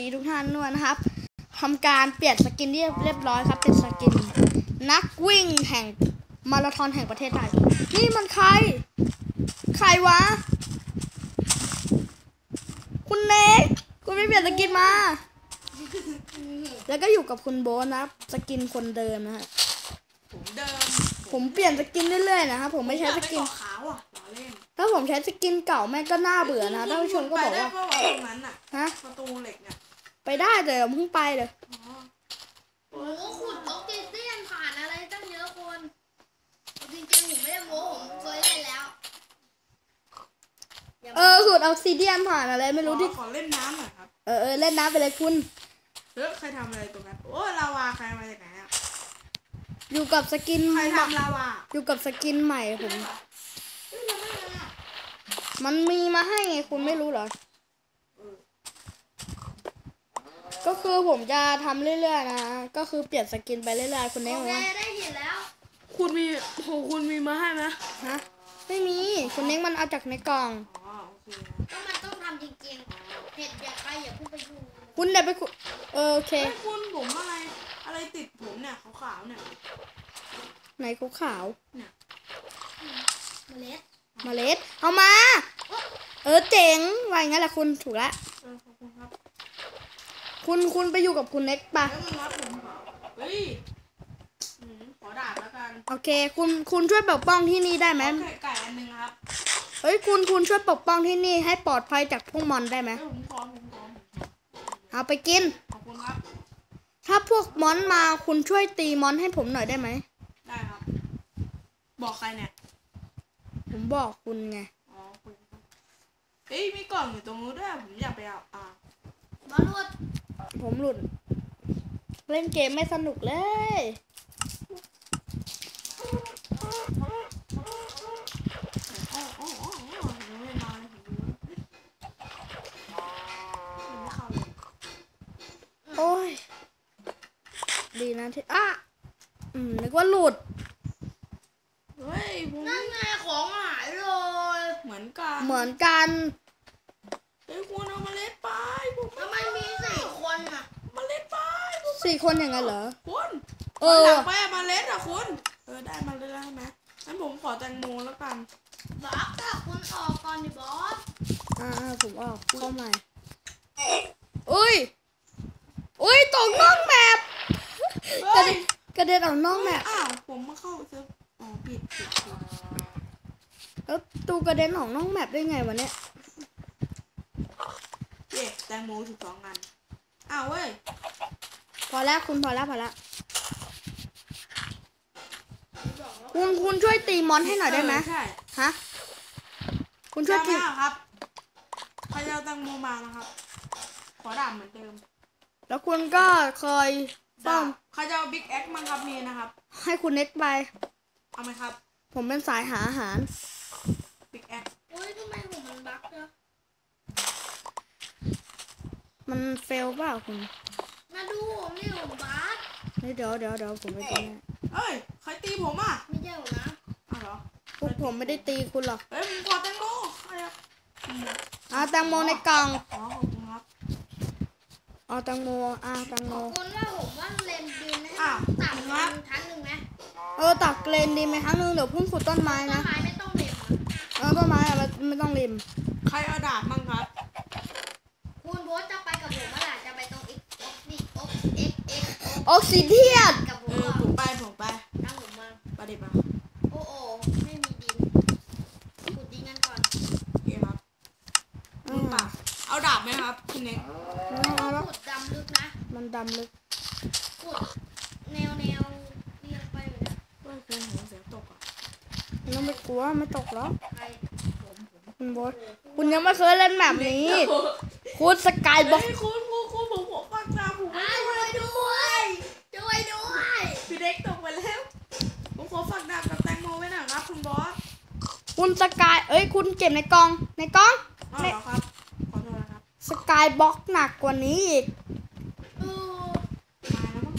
ดีทุกท่านด้วยนะครับทำการเปลี่ยนสกินเรียบเรียบร้อยครับ เป็นสกิน นักวิ่งแห่งมาราธอนแห่งประเทศไทย นี่มันใคร ใครวะ คุณเนกคุณไม่เปลี่ยนสกินมา แล้วก็อยู่กับคุณโบทนะครับสกินคนเดิมนะฮะผมเดิมผมเปลี่ยนสกินเรื่อยๆนะครับผมไม่ใช้สกินอยาไปเาะขาวอะล้อเล่นถ้าผมใช้สกินเก่าแม่งก็น่าเบื่อนะท่านผู้ชมก็บอกว่า ไปได้ปะวะตรงนั้นอะฮะ ประตูเหล็กเนี่ย ไปได้แต่ผมเพิ่งไปเลยอ๋อโอ้โหขุดออกซิเดียนผ่านอะไรตั้งเยอะคนจริงๆผมไม่ได้โม้ผมเคยเล่นแล้วย่าเอมาอขุดออกซิเดียนผ่านอะไรไม่รู้ที่ขอขอเล่นน้ำหน่อยครับ เออเออเล่นน้ำไปเลยคุณเฮ้ยใครทำอะไรตรงนั้นโอ้ลาวาใครมาจากไหนอะอยู่กับสกินใครใหม่ทำลาวาอยู่กับสกินใหม่ผมเฮ้ยทำได้ไงอะมันมีมาให้ไงคุณไม่รู้เหรอ ก็คือผมจะทำเรื่อยๆนะ ก็คือเปลี่ยนสกินไปเรื่อยๆคุณโอเน่เคว่าได้เห็นแล้ว คุณมีโหคุณมีมาให้ไหมฮะ ไม่มี คุณเน่มันเอาจากในกล่อง อ๋อโอเคก็มันต้องทำจริงๆ เห็ดอย่าใครอย่าเพิ่งไปยุ่งคุณเดี๋ยวไปขุดเออโอเคเฮ้ยคุณผมอะไรอะไรติดผมเนี่ยขาวๆเนี่ยไหนขาวขาวเมล็ดๆเมล็ด เอามา เออเจ๋งว่าอย่างนั้นแหละคุณถูกละ เออขอบคุณครับ คุณคุณไปอยู่กับคุณเน็กปะแล้วมึงรับผมเหรอเฮ้ยอืมขอดาบแล้วกันโอเค คุณคุณช่วยปกป้องที่นี่ได้ไหมขอไข่ไก่อันหนึงครับเฮ้ยคุณคุณช่วยปกป้องที่นี่ให้ปลอดภัยจากพวกมอนได้ไหมเฮ้ยผมขอผมขอผมขอเอาไปกิน ขอบคุณครับ ถ้าพวกมอนมาคุณช่วยตีมอนให้ผมหน่อยได้ไหมได้ครับ บอกใครเนี่ย ผมบอกคุณไงอ๋อคุณครับเฮ้ยมีกล่องอยู่ตรงนู้นด้วย ผมอยากไปเอาอ่าบอลลูด ผมหลุด เล่นเกมไม่สนุกเลยอ๋ออ๋ออ๋ออ๋อยังไม่มาเลยผมดูยังไม่เข้าเลย โอ้ย ดีนะที่อะอืมนึกว่าหลุด เฮ้ยผมนั่นไงของหายเลย เหมือนกัน เหมือนกัน เฮ้ยคุณเอาเมาเล็ดไปผม ทำไมมีสี่คนอะ เมาเล็ดไปผม สี่คนอย่างนั้นเหรอ คุณเอวันอหลังไปเอาเมาเล็ดอะคุณ เออได้มาเล็ดแล้วใช่ไหมงั้นผมขอแตงโมแล้วกันบักอะคุณออกก่อนดิบอสอ่าๆผมออกเข้าใหม่อุ้ยอุ้ยตกนอกแมปกระเฮ้ยเด็นกระเด็นออกนอกแมปอ้าวผมมาเข้าเซิร์ฟอ๋อผิดผิดผิดแล้วตูกระเด็นออกนอกแมปได้ไงวะเนี่ยเย้แตงโมสิบสองอันอ้าวเว้ย พอแล้วคุณพอแล้วพอแล้วคุณคุณช่วยตีมอนให้หน่อยได้ไหมเใช่ฮะคุณช่วยจะตีมาครับใครจะเอาแตงโมมานะครับ ขอดาบเหมือนเดิม แล้วคุณก็เคยซ่อดามบใครจะเอาบิ๊กแอ็กมั้งครับมีนะครับ ให้คุณเน็กไป เอาไหมครับ ผมเป็นสายหาอาหาร บิ๊กแอ็กโอ้ยทำไมผมมันบักเนอะมันเฟลเปล่าคุณ มาดูผมนี่ผมบักเฮ้ยเดี๋ยวเดี๋ยวเดี๋ยวผมไปดูให้เอ้ยใครตีผมอะไม่ใช่ผมนะอ้าวเหรอพวกผมไม่ได้ตีคุณหรอกเฮ้ยผมขอแตงโมใครอะอืมเอาแตงโมในกล่องอ๋อขอบคุณครับเอาแตงโมอ่าแตงโมคุณว่าผมว่าเลนดินให้อ้าวมันต่ำครักับนชั้นหนึ่งไหมเออตักเลนดีไหมครั้งนึงเดี๋ยวเพุ่งขุดต้นไม้ต้นนะไม้ไม่ต้องเด็ดอะเออต้นไม้อะไม่ไม่ต้องริมใครเอาดาบมั้งครับ คุณโบ๊ทจะไปกับผมเมื่อไหร่จะไปตรงอีกออกดิออกเอ็กเออกซิเดียนกับผเอมออะผมไปผมไปตั้งผมมาปดี๋ยวมาโอ้โอ้ไม่มีดินขุดดินกันก่อนโอเคครับมือเปล่าเอาดาบไหมครับคุณเน็กไม่เอาแล้วขุดดำลึกนะมันดำลึกขุดแนวแนวเรียงไปเลยนะเฮ้ยคุณหัวเสียงตกอะไม่ต้องไปกลัวไม่ตกหรอกครคุณโบทคุณยังไม่เคยเล่นแบบนี้ คุณสกายบล็อกเฮ้ยคุณ คุณสกาย เอ้ย คุณเก็บในกอง ในกองอ๋อครับ ขอโทษนะครับ สกายบล็อกหนักกว่านี้อีกออมาแล้ว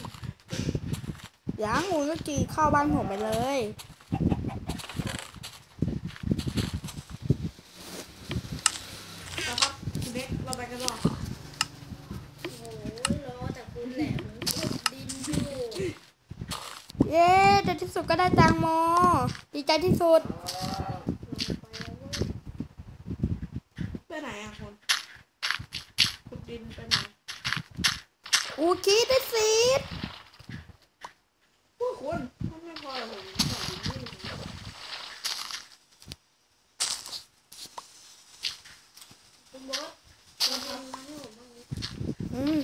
ย่างูก็จีเข้าบ้านผมไปเลย แล้วครับคุณเด็กเราไปกันต่อโอ้หล้อแต่คุณแหลมดินอยู่เย้ในที่สุดก็ได้แตงโม ดีใจที่สุด ขุดดินไปไหนอูคีได้ซีดพวกคุณมันไม่พอหรอกผมขอดินนี่คุณบอสคุณทำร้านให้ผมบ้างดิอืม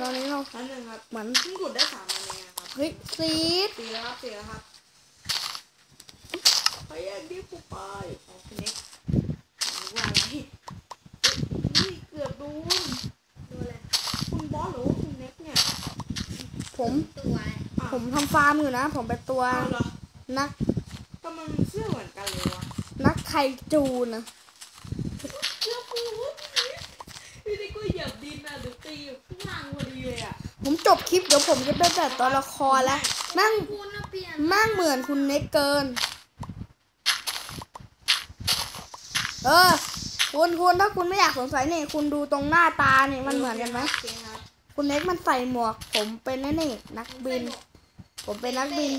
ตอนนี้เราอันหนึ่งครับเหมือนเพิ่งขุดได้สามอันเองอะครับเฮ้ยซีดสี่แล้วครับสี่แล้วครับไปแยกดิบกูไปอ๋อคุณเน็กหรือว่าอะไรเฮ้ยนี่เกือบโดนดูเลยคุณ บอสหรือว่าคุณเน็กเนี่ยผมตัวอ้าวผมทำฟาร์มอยู่นะ ผมเป็นตัวอ้าวเหรอนักทำไมมันเสื้อเหมือนกันเลยวะนักไคจูนะเสื้อปูพี่นี่ก็เหยียบดินอะเดี๋ยวตีอยู่ข้างล่างพอดีเลยอะผมจบคลิปเดี๋ยวผมจะเป็นแบบตัวละครแล้วมั่งคุณนะเปลี่ยนมั่งเหมือนคุณเน็กเกิน เออคุณคุณถ้าคุณไม่อยากสงสัยนี่คุณดูตรงหน้าตานี่มันเหมือนกันไหม โอเคครับ คุณเน็กมันใส่หมวก ผมเป็นนั่นนี่นักบิน ผมเป็นนักบิน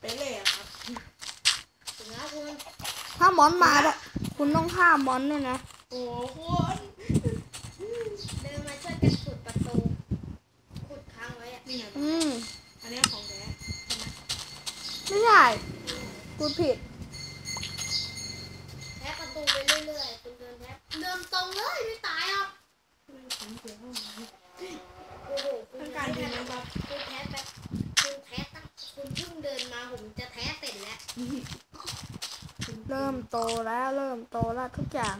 ไปเลยอะครับถึงแล้วคุณถ้ามอนมาอะคุณต้องฆ่ามอนด้วยนะโอ้โหเดินมาช่วยกันขุดประตู ขุดค้างไว้อะนี่ไงอืมอันนี้ของแท้ไม่ใช่คุณผิด แทะประตูไปเรื่อยๆคุณเดินแทะเดินตรงเลยไม่ตายหรอก ผมเสียห้องน้ำ โอ้โห คุณต้องยังการไม่ดินทันนะครับคุณแทะแบบคุณแทะตั้งคุณเพิ่งเดินมาผมจะแทะเสร็จแล้วเริ่มโตแล้วเริ่มโตแล้วทุกอย่าง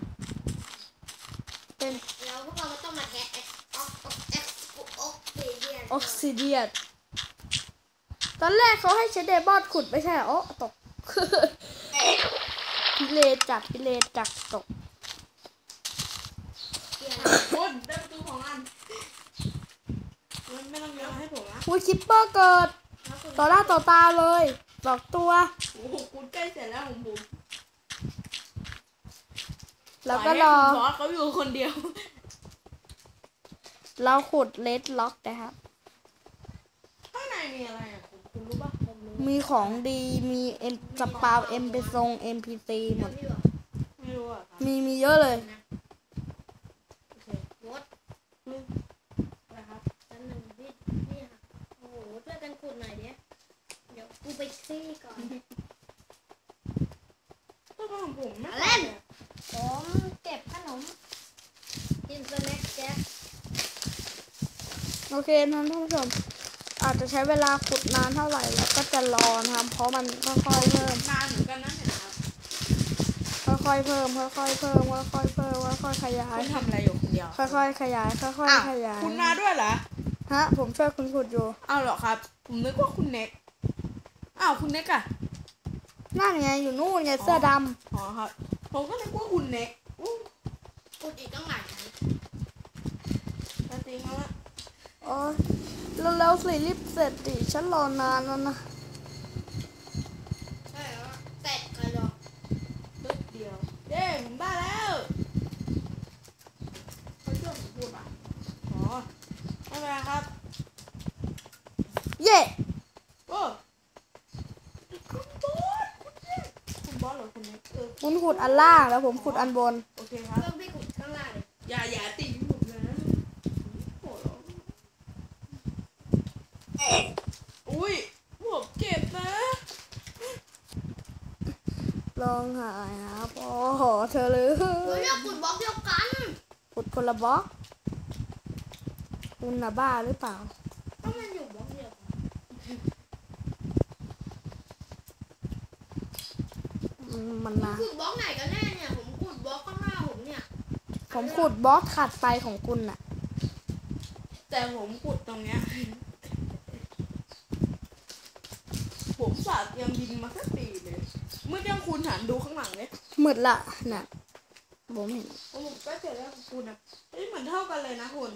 เป็นแล้วพวกเราก็ต้องมาแทะเอ็กซ์ออกออกเอ็กซ์ออกเดียนออกซิเดียนตอนแรกเขาให้เชดเดบอดขุดไม่ใช่เหรอโอ้ตกพิเลจัดพิเลจักตก เดียน คนได้ประตูของอันมันไม่ต้องเย อะให้ผมนะอุ้ยคิปเปอร์เกิดแล้วคุณต่อหน้าต่อตาเลยสองตัว โอ้โหคุณใกล้เสร็จแล้วของผมแล้วก็รอปล่ยให้คุณบอสเขาอยู่คนเดียว เราขุดเลดล็อกนะครับ ข้างในมีอะไรอะคุณคุณรู้ป่ะผมรู้มีของดีมีเอ็นสปาวเอ็มไปทรงเอ็มพีซีหมดพี่บอกไม่รู้อะครับ มีมีเยอะเลย นะ โอเค มด นะครับ อันหนึ่งพี่นี่ค่ะโอ้โหช่วยกันขุดหน่อยเดี๋ยวเดี๋ยวกู ไปซี่ก่อนก็ของผมไม่เล่น ผมเก็บขนม กินสแน็คแจ็คโอเคท่านผู้ชม อาจจะใช้เวลาขุดนานเท่าไหร่แล้วก็จะรอนะครับ เพราะมันค่อยๆเพิ่มนานเหมือนกันนะเห็นไหมครับค่อยๆเพิ่มค่อยๆเพิ่มค่อยๆเพิ่มค่อยๆขยาย คุณทำอะไรอยู่คนเดียวค่อยๆขยายค่อยอ้าวๆขยาย คุณมาด้วยเหรอ ฮะ ผมช่วยคุณขุดอยู่อ้าวเหรอครับ ผมนึกว่าคุณเน็ก อ้าวคุณเน็กอะนั่นไงอยู่นู่นไงเสื้อดอ๋อครับผมก็นึกว่าคุณเน็กอู้ขุดอีกตั้งหลายชั้นแต่จริงแล้วอะำโอ้ยเร็วๆสิรีบเสร็จดิฉันรอนานแล้วนะ ใช่แล้วเสร็จกันหรอก ตึ๊ดเดียว เย้ผมได้แล้วเขาช่วยผมพูดอะอ๋อไม่เป็นไรครับ เย่ โอ้คุณบอสคุณเน็กคุณบอสเหรอคุณเน็กเออ คุณ ขุดอันล่างแล้วผมขุดอันบน โอเคครับเพิ่มพี่ขุดข้างล่างเลยอย่าอย่าตีผมนะโอ้โหอุ้ยผมเจ็บนะลองหายครับโอ้โหเธอเลยเฮ้ยอยากขุดบล็อกเดียวกันขุดคนละบล็อกคุณน่ะบ้าหรือเปล่า ก็มันอยู่บล็อกเดียวกัน อืมมันนะขุดบล็อกไหนกันแน่เนี่ย ผมขุดบล็อกข้างหน้าผมเนี่ย ผมขุดบล็อกถัดไปของคุณน่ะ แต่ผมขุดตรงเนี้ย ผมสาดเตรียมดินมาสักปีเลย เมื่อเจ้าคุณหันดูข้างหลังเลยมืดละน่ะผมเห็นผมก็เจอแล้วของคุณนะเฮ้ยเหมือนเท่ากันเลยนะคุณ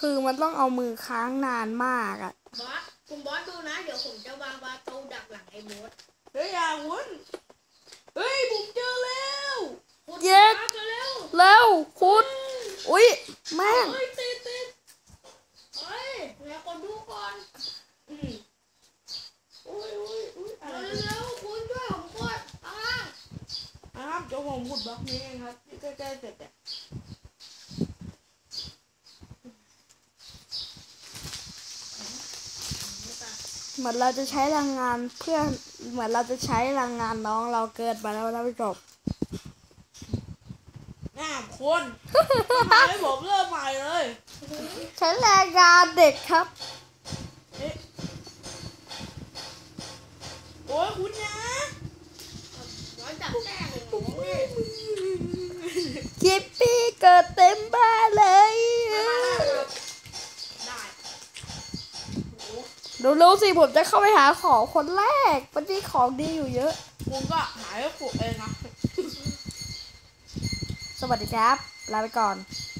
คือมันต้องเอามือค้างนานมากอะบอส คุณบอสดูนะ เดี๋ยวผมจะวางประตูดักหลังไอ้บอสเฮ้ยอย่าวุ้นเฮ้ยผมเจอแล้วขุดเย็ด บอสเร็วเร็วขุด อุ้ยแม่ง เฮ้ยติดติด เฮ้ยแล้วคนดู อืมอุ้ยอุ้ยอุ้ยอะไร เร็วๆคุณช่วยผมกดข้างล่าง นะครับเดี๋ยวผมขุดบล็อกนี้เองครับที่ใกล้ๆเสร็จเนี่ย เหมือนเราจะใช้แรงงานเพื่อเหมือนเราจะใช้แรงงานน้องเราเกิดมาแล้วนะพี่จบหน้าคนทำให้ผมเริ่มใหม่เลย ใช้แรงงานเด็กครับเอ๊ะโอ้ยคุณนะ รู้สิผมจะเข้าไปหาของคนแรกมันมีของดีอยู่เยอะคุณก็หายไปขุดเองนะ สวัสดีครับ ลาไปก่อน